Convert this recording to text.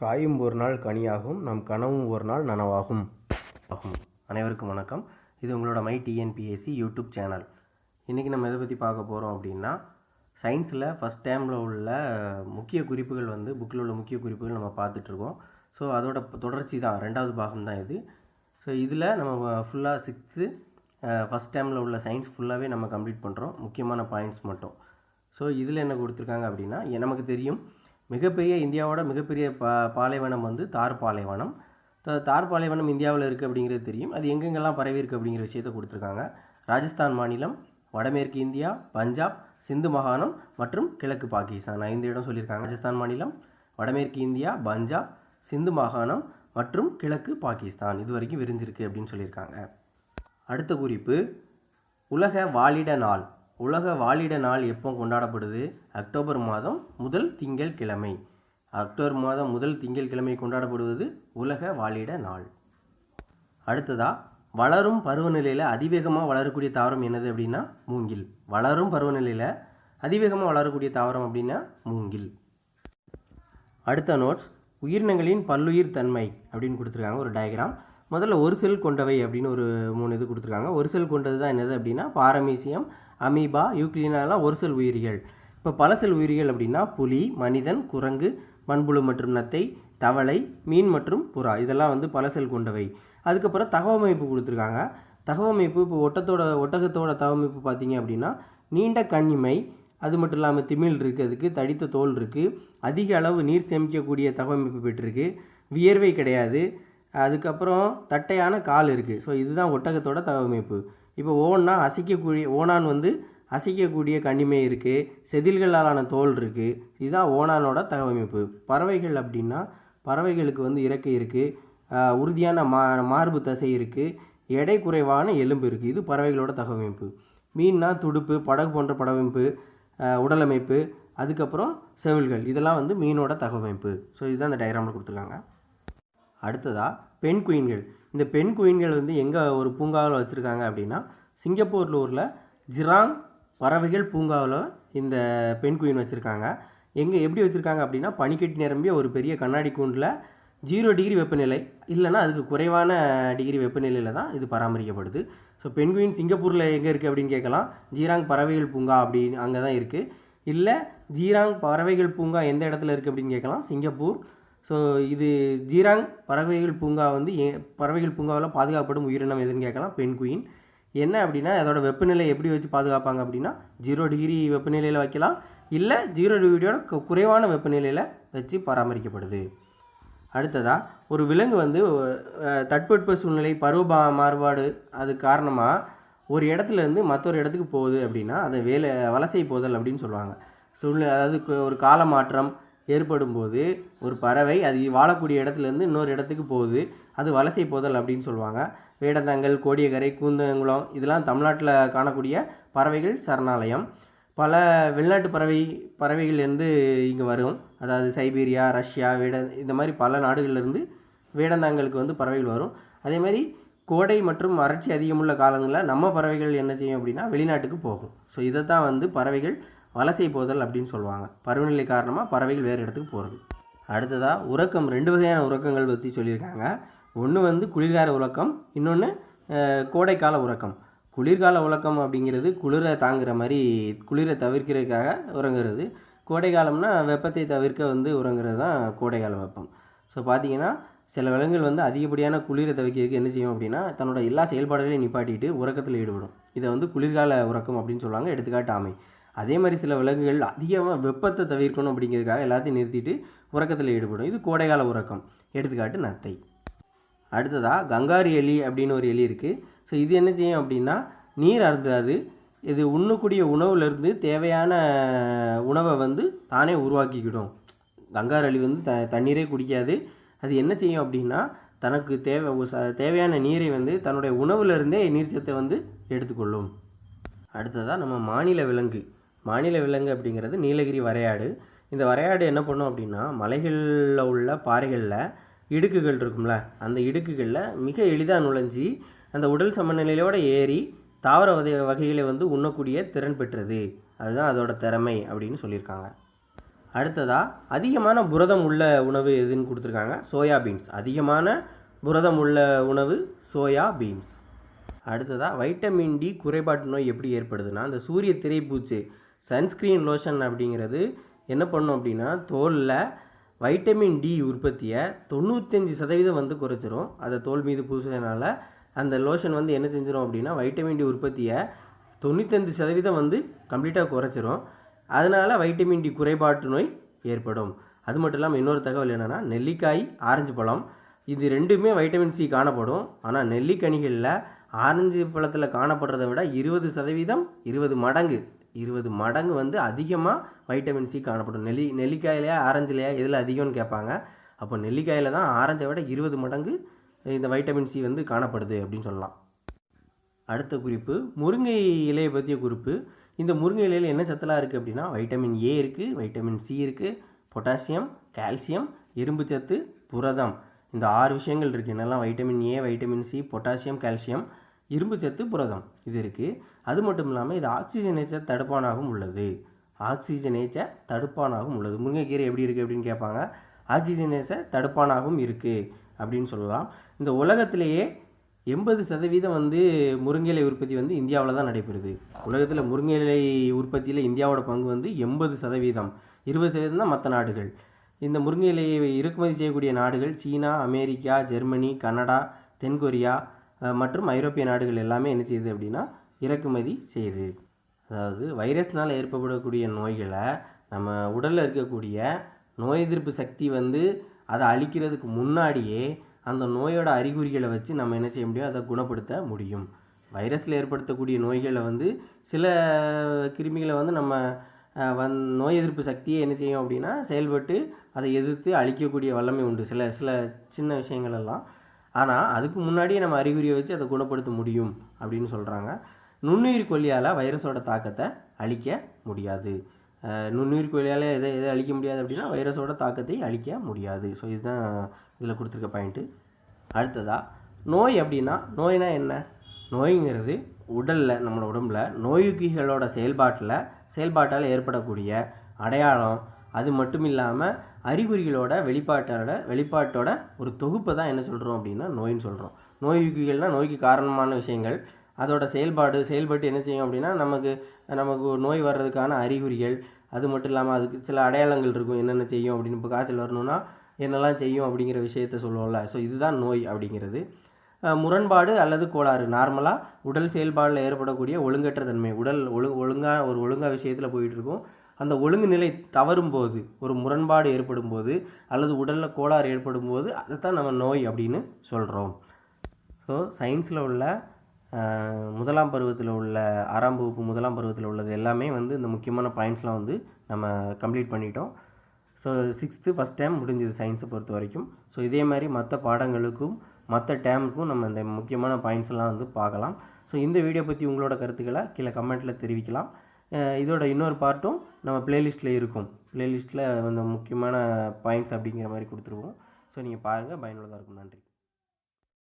காயும் ஒரு நாள் கனியாகும் நம் கனவும் ஒரு நாள் நனவாகும். ஆகும் அனைவருக்கும் வணக்கம். இது உங்களோட மை டிஎன்பிஎஸ்சி யூடியூப் சேனல். இன்றைக்கி நம்ம எதை பற்றி பார்க்க போகிறோம் அப்படின்னா சயின்ஸில் ஃபஸ்ட் டைமில் உள்ள முக்கிய குறிப்புகள் வந்து புக்கில் உள்ள முக்கிய குறிப்புகள் நம்ம பார்த்துட்ருக்கோம் ஸோ அதோட தொடர்ச்சி தான் ரெண்டாவது பாகம் தான் இது. ஸோ இதில் நம்ம ஃபுல்லாக சிக்ஸ்த்து ஃபஸ்ட் டைமில் உள்ள சயின்ஸ் ஃபுல்லாகவே நம்ம கம்ப்ளீட் பண்ணுறோம் முக்கியமான பாயிண்ட்ஸ் மட்டும். ஸோ இதில் என்ன கொடுத்துருக்காங்க அப்படின்னா நமக்கு தெரியும் மிகப்பெரிய இந்தியாவோட மிகப்பெரிய பா பாலைவனம் வந்து தார் பாலைவனம். த- தார் பாலைவனம் இந்தியாவில் இருக்குது அப்படிங்கிறது தெரியும். அது எங்கெங்கெல்லாம் பரவி இருக்குது அப்படிங்கிற விஷயத்தை கொடுத்துருக்காங்க. ராஜஸ்தான் மாநிலம் வடமேற்கு இந்தியா பஞ்சாப் சிந்து மாகாணம் மற்றும் கிழக்கு பாகிஸ்தான். ஐந்து இடம் சொல்லியிருக்காங்க. ராஜஸ்தான் மாநிலம் வடமேற்கு இந்தியா பஞ்சாப் சிந்து மாகாணம் மற்றும் கிழக்கு பாகிஸ்தான். இது வரைக்கும் விரிஞ்சிருக்கு அப்படின்னு சொல்லியிருக்காங்க. அடுத்த குறிப்பு உலக வாலிட நாள். உலக வாலிட நாள் எப்போ கொண்டாடப்படுது? அக்டோபர் மாதம் முதல் திங்கள் கிழமை. அக்டோபர் மாதம் முதல் திங்கள் கிழமை கொண்டாடப்படுவது உலக வாலிட நாள். அடுத்ததா வளரும் பருவநிலையில் அதிவேகமாக வளரக்கூடிய தாவரம் என்னது அப்படின்னா மூங்கில். வளரும் பருவநிலையில் அதிவேகமாக வளரக்கூடிய தாவரம் அப்படின்னா மூங்கில். அடுத்த நோட்ஸ் உயிரினங்களின் பல்லுயிர் தன்மை அப்படின்னு கொடுத்துருக்காங்க. ஒரு டயக்ராம் முதல்ல ஒரு செல் கொண்டவை அப்படின்னு ஒரு மூணு இது கொடுத்துருக்காங்க. ஒரு செல் கொண்டது தான் என்னது அப்படின்னா பாரமீசியம் அமீபா யூக்ளினாலாம் ஒரு செல் உயிரிகள். இப்போ பல செல் உயிரிகள் அப்படின்னா புலி மனிதன் குரங்கு மண்புழு மற்றும் நத்தை தவளை மீன் மற்றும் புறா. இதெல்லாம் வந்து பல செல் கொண்டவை. அதுக்கப்புறம் தகவமைப்பு கொடுத்துருக்காங்க. தகவமைப்பு இப்போ ஒட்டத்தோட ஒட்டகத்தோட தகவமைப்பு பார்த்தீங்க அப்படின்னா நீண்ட கண்ணிமை அது மட்டும் இல்லாமல் திமில் இருக்குது அதுக்கு தடித்த தோல் இருக்குது அதிக அளவு நீர் சேமிக்கக்கூடிய தகவமைப்பு பெற்றிருக்கு வியர்வை கிடையாது அதுக்கப்புறம் தட்டையான கால் இருக்குது ஸோ இதுதான் ஒட்டகத்தோட தகவமைப்பு. இப்போ ஓன்னா அசைக்கக்கூடிய ஓணான் வந்து அசைக்கக்கூடிய கனிமை இருக்குது செதில்களாலான தோல் இருக்குது இதுதான் ஓணானோட தகவமைப்பு. பறவைகள் அப்படின்னா பறவைகளுக்கு வந்து இறக்கை இருக்குது உறுதியான மா மார்பு தசை இருக்குது எடை குறைவான எலும்பு இருக்குது இது பறவைகளோட தகவமைப்பு. மீன்னா துடுப்பு படகு போன்ற படவமைப்பு உடலமைப்பு அதுக்கப்புறம் செவில்கள் இதெல்லாம் வந்து மீனோட தகவமைப்பு. ஸோ இதுதான் இந்த டயக்ராமில் கொடுத்துருக்காங்க. அடுத்ததாக பெண் குயின்கள். இந்த பெண் குயின்கள் வந்து எங்கே ஒரு பூங்காவில் வச்சுருக்காங்க அப்படின்னா சிங்கப்பூரில் ஊரில் ஜிராங் பறவைகள் பூங்காவில் இந்த பெண் குயின் வச்சுருக்காங்க. எங்கே எப்படி வச்சுருக்காங்க அப்படின்னா பனிக்கட்டி நிரம்பிய ஒரு பெரிய கண்ணாடி கூண்டில் ஜீரோ டிகிரி வெப்பநிலை இல்லைன்னா அதுக்கு குறைவான டிகிரி வெப்பநிலையில் தான் இது பராமரிக்கப்படுது. ஸோ பெண்குயின் சிங்கப்பூரில் எங்கே இருக்குது அப்படின்னு கேட்கலாம். ஜீராங் பறவைகள் பூங்கா அப்படின்னு அங்கே தான் இருக்குது இல்லை ஜீராங் பறவைகள் பூங்கா எந்த இடத்துல இருக்குது அப்படின்னு கேட்கலாம். சிங்கப்பூர் ஸோ இது ஜீராங் பறவைகள் பூங்கா வந்து ஏ- பறவைகள் பூங்காவில் பாதுகாக்கப்படும் உயிரினம் எதுன்னு கேட்கலாம். பெண்குயின் என்ன அப்படின்னா அதோட வெப்பநிலை எப்படி வச்சு பாதுகாப்பாங்க அப்படின்னா ஜீரோ டிகிரி வெப்பநிலையில் வைக்கலாம். இல்லை ஜீரோ டிகிரியோட குறைவான வெப்பநிலையில் வச்சு பராமரிக்கப்படுது. அடுத்ததாக ஒரு விலங்கு வந்து அஹ், தட்பவெட்ப சூழ்நிலை பருவ மாறுபாடு அது காரணமாக ஒரு இடத்துல இருந்து மற்றொரு இடத்துக்கு போகுது அப்படின்னா அதை வேலை வலசை போதல் அப்படின்னு சொல்லுவாங்க. சூழ்நிலை அதாவது ஒரு கால மாற்றம் ஏற்படும் போது ஒரு பறவை அது வாழக்கூடிய இடத்துலேருந்து இன்னொரு இடத்துக்கு போகுது. அது வலசை போதல் அப்படின்னு சொல்லுவாங்க. வேடந்தாங்கல் கோடியக்கரை கூந்தங்குளம் இதெல்லாம் தமிழ்நாட்டில் காணக்கூடிய பறவைகள் சரணாலயம். பல வெளிநாட்டு பறவை பறவைகள்லேருந்து இங்கே வரும். அதாவது சைபீரியா ரஷ்யா வேட இந்த மாதிரி பல நாடுகள்லேருந்து வேடந்தாங்கலுக்கு வந்து பறவைகள் வரும். அதே மாதிரி கோடை மற்றும் வறட்சி அதிகமுள்ள காலங்களில் நம்ம பறவைகள் என்ன செய்யும் அப்படின்னா வெளிநாட்டுக்கு போகும். ஸோ இதை தான் வந்து பறவைகள் வலசை போதல் அப்படின்னு சொல்லுவாங்க. பருவநிலை காரணமாக பறவைகள் வேறு இடத்துக்கு போகிறது அடுத்ததாக உறக்கம். ரெண்டு வகையான உறக்கங்கள் பற்றி சொல்லியிருக்காங்க. ஒன்று வந்து குளிர்கால உறக்கம் இன்னொன்று கோடைக்கால உறக்கம். குளிர்கால உறக்கம் அப்படிங்கிறது குளிரை தாங்குற மாதிரி குளிரை தவிர்க்கிறதுக்காக உறங்குறது. கோடை காலம்னா வெப்பத்தை தவிர்க்க வந்து உறங்குறது தான் கோடைக்கால வெப்பம். ஸோ பார்த்தீங்கன்னா சில விலங்குகள் வந்து அதிகப்படியான குளிரை தவிர்க்கிறதுக்கு என்ன செய்யும் அப்படின்னா தன்னோட எல்லா செயல்பாடுகளையும் நிப்பாட்டிட்டு உறக்கத்தில் ஈடுபடும். இதை வந்து குளிர்கால உறக்கம் அப்படின்னு சொல்லுவாங்க. எடுத்துக்காட்டு ஆமை. அதே மாதிரி சில விலங்குகள் அதிகமாக வெப்பத்தை தவிர்க்கணும் அப்படிங்கிறதுக்காக எல்லாத்தையும் நிறுத்திட்டு உறக்கத்தில் ஈடுபடும். இது கோடைகால உறக்கம். எடுத்துக்காட்டு நத்தை. அடுத்ததாக கங்காரு எலி அப்படின்னு ஒரு எலி இருக்குது ஸோ இது என்ன செய்யும் அப்படின்னா நீர் அருந்தாது. இது உண்ணக்கூடிய உணவுலேருந்து தேவையான உணவை வந்து தானே உருவாக்கிக்கிடும். கங்கார் எலி வந்து த தண்ணீரே குடிக்காது. அது என்ன செய்யும் அப்படின்னா தனக்கு தேவை ஒரு தேவையான நீரை வந்து தன்னுடைய உணவுலேருந்தே நீர்ச்சத்தை வந்து எடுத்துக்கொள்ளும். அடுத்ததாக நம்ம மாநில விலங்கு. மாநில விலங்கு அப்படிங்கிறது நீலகிரி வரையாடு. இந்த வரையாடு என்ன பண்ணும் அப்படின்னா மலைகளில் உள்ள பாறைகளில் இடுக்குகள் இருக்கும்ல அந்த இடுக்குகளில் மிக எளிதாக நுழைஞ்சி அந்த உடல் சமநிலையோடு ஏறி தாவர வகை வகைகளை வந்து உண்ணக்கூடிய திறன் பெற்றது. அதுதான் அதோட திறமை அப்படின்னு சொல்லியிருக்காங்க. அடுத்ததாக அதிகமான புரதம் உள்ள உணவு எதுன்னு கொடுத்துருக்காங்க? Soya beans. அதிகமான புரதம் உள்ள உணவு சோயா பீன்ஸ். அடுத்ததாக வைட்டமின் டி குறைபாட்டு நோய் எப்படி ஏற்படுதுன்னா அந்த சூரிய திரைப்பூச்சு சன்ஸ்க்ரீன் லோஷன் அப்படிங்கிறது என்ன பண்ணும் அப்படின்னா தோலில் வைட்டமின் டி உற்பத்தியை தொண்ணூத்தஞ்சு சதவீதம் வந்து குறைச்சிரும். அதை தோல் மீது பூசுறதுனால அந்த லோஷன் வந்து என்ன செஞ்சிடும் அப்படின்னா வைட்டமின் டி உற்பத்தியை தொண்ணூத்தஞ்சு சதவீதம் வந்து கம்ப்ளீட்டாக குறைச்சிரும். அதனால் வைட்டமின் டி குறைபாட்டு நோய் ஏற்படும். அது மட்டும் இல்லாமல் இன்னொரு தகவல் என்னென்னா நெல்லிக்காய் ஆரஞ்சு பழம் இது ரெண்டுமே வைட்டமின் சி காணப்படும். ஆனால் நெல்லிக்கனிகளில் ஆரஞ்சு பழத்தில் காணப்படுறதை விட இருபது சதவீதம் இருபது மடங்கு இருபது மடங்கு வந்து அதிகமாக வைட்டமின் சி காணப்படும். நெல்லி நெல்லிக்காயிலையா ஆரஞ்சுலையா எதில் அதிகம்னு கேட்பாங்க. அப்போ நெல்லிக்காயில் தான் ஆரஞ்சை விட இருபது மடங்கு இந்த வைட்டமின் சி வந்து காணப்படுது அப்படின்னு சொல்லலாம். அடுத்த குறிப்பு முருங்கை இலையை பற்றிய குறிப்பு. இந்த முருங்கை இலையில் என்ன சத்தெல்லாம் இருக்குது அப்படின்னா வைட்டமின் ஏ இருக்குது வைட்டமின் சி இருக்குது பொட்டாசியம் கால்சியம் இரும்பு சத்து புரதம். இந்த ஆறு விஷயங்கள் இருக்குது என்னெல்லாம்? Vitamin A vitamin C potassium calcium இரும்பு சத்து புரதம். இது இருக்குது அது மட்டும் இல்லாமல் இது ஆக்சிஜனேச்ச தடுப்பானாகவும் உள்ளது. ஆக்சிஜனேச்ச தடுப்பானாகவும் உள்ளது. முருங்கைக்கீரை எப்படி இருக்குது அப்படின்னு கேட்பாங்க ஆக்சிஜனேச்ச தடுப்பானாகவும் இருக்குது அப்படின்னு சொல்லலாம். இந்த உலகத்திலேயே எண்பது சதவீதம் வந்து முருங்கை இலை உற்பத்தி வந்து இந்தியாவில் தான் நடைபெறுது. உலகத்தில் முருங்கை இலை உற்பத்தியில் இந்தியாவோட பங்கு வந்து எண்பது சதவீதம். இருபது சதவீதம் தான் மற்ற நாடுகள். இந்த முருங்கை இலையை இறக்குமதி செய்யக்கூடிய நாடுகள் சீனா அமெரிக்கா ஜெர்மனி கனடா தென்கொரியா மற்றும் ஐரோப்பிய நாடுகள் எல்லாமே என்ன செய்யுது அப்படின்னா இறக்குமதி செய்யுது. அதாவது வைரஸ்னால் ஏற்படக்கூடிய நோய்களை நம்ம உடலில் இருக்கக்கூடிய நோய் எதிர்ப்பு சக்தி வந்து அதை அழிக்கிறதுக்கு முன்னாடியே அந்த நோயோட அறிகுறிகளை வச்சு நம்ம என்ன செய்ய முடியும்? அதை குணப்படுத்த முடியும். வைரஸில் ஏற்படுத்தக்கூடிய நோய்களை வந்து சில கிருமிகளை வந்து நம்ம வந் நோய் எதிர்ப்பு சக்தியை என்ன செய்யும் அப்படின்னா செயல்பட்டு அதை எதிர்த்து அழிக்கக்கூடிய வல்லமை உண்டு. சில சில சின்ன விஷயங்களெல்லாம் ஆனால் அதுக்கு முன்னாடியே நம்ம அறிகுறியை வச்சு அதை குணப்படுத்த முடியும் அப்படின்னு சொல்கிறாங்க நுண்ணுயிர் கொல்லியால் வைரஸோட தாக்கத்தை அழிக்க முடியாது. நுண்ணுயிர் கொல்லியால் எதை எதை அழிக்க முடியாது அப்படின்னா வைரஸோட தாக்கத்தை அழிக்க முடியாது. ஸோ இதுதான் இதில் கொடுத்துருக்க பாயிண்ட்டு அடுத்ததாக நோய் அப்படின்னா நோய்னா என்ன? நோய்ங்கிறது உடலில் நம்மளோட உடம்புல நோயுக்கிகளோட செயல்பாட்டில் செயல்பாட்டால் ஏற்படக்கூடிய அடையாளம். அது மட்டும் இல்லாமல் அறிகுறிகளோட வெளிப்பாட்டோட வெளிப்பாட்டோட ஒரு தொகுப்பை தான் என்ன சொல்கிறோம் அப்படின்னா நோயின்னு சொல்கிறோம் நோயுக்கிகள்னால் நோய்க்கு காரணமான விஷயங்கள். அதோட செயல்பாடு செயல்பட்டு என்ன செய்யும் அப்படின்னா நமக்கு நமக்கு நோய் வர்றதுக்கான அறிகுறிகள். அது மட்டும் இல்லாமல் அதுக்கு சில அடையாளங்கள் இருக்கும். என்னென்ன செய்யும் அப்படின்னு இப்போ காய்ச்சல் வரணும்னா என்னெல்லாம் செய்யும் அப்படிங்கிற விஷயத்த சொல்லுவோம்ல. ஸோ இதுதான் நோய் அப்படிங்கிறது. முரண்பாடு அல்லது கோளாறு. நார்மலாக உடல் செயல்பாடில் ஏற்படக்கூடிய ஒழுங்கற்ற தன்மை. உடல் ஒழு ஒழுங்காக ஒரு ஒழுங்காக விஷயத்தில் போயிட்டுருக்கும் அந்த ஒழுங்கு நிலை தவறும் போது ஒரு முரண்பாடு ஏற்படும் போது அல்லது உடலில் கோளாறு ஏற்படும் போது தான் நம்ம நோய் அப்படின்னு சொல்கிறோம் ஸோ சயின்ஸில் உள்ள முதலாம் பருவத்தில் உள்ள ஆறாம் வகுப்பு முதலாம் பருவத்தில் உள்ளது எல்லாமே வந்து இந்த முக்கியமான பாயிண்ட்ஸ்லாம் வந்து நம்ம கம்ப்ளீட் பண்ணிட்டோம். ஸோ சிக்ஸ்த்து ஃபஸ்ட் டைம் முடிஞ்சது சயின்ஸை பொறுத்த வரைக்கும். ஸோ இதே மாதிரி மற்ற பாடங்களுக்கும் மற்ற டேமுக்கும் நம்ம இந்த முக்கியமான பாயிண்ட்ஸ்லாம் வந்து பார்க்கலாம். ஸோ இந்த வீடியோ பற்றி உங்களோட கருத்துக்களை கீழே கமெண்ட்டில் தெரிவிக்கலாம். இதோட இன்னொரு பார்ட்டும் நம்ம பிளேலிஸ்ட்டில் இருக்கும். பிளேலிஸ்ட்டில் அந்த முக்கியமான பாயிண்ட்ஸ் அப்படிங்கிற மாதிரி கொடுத்துருவோம். ஸோ நீங்கள் பாருங்கள் பயனுள்ளதாக இருக்கும். நன்றி.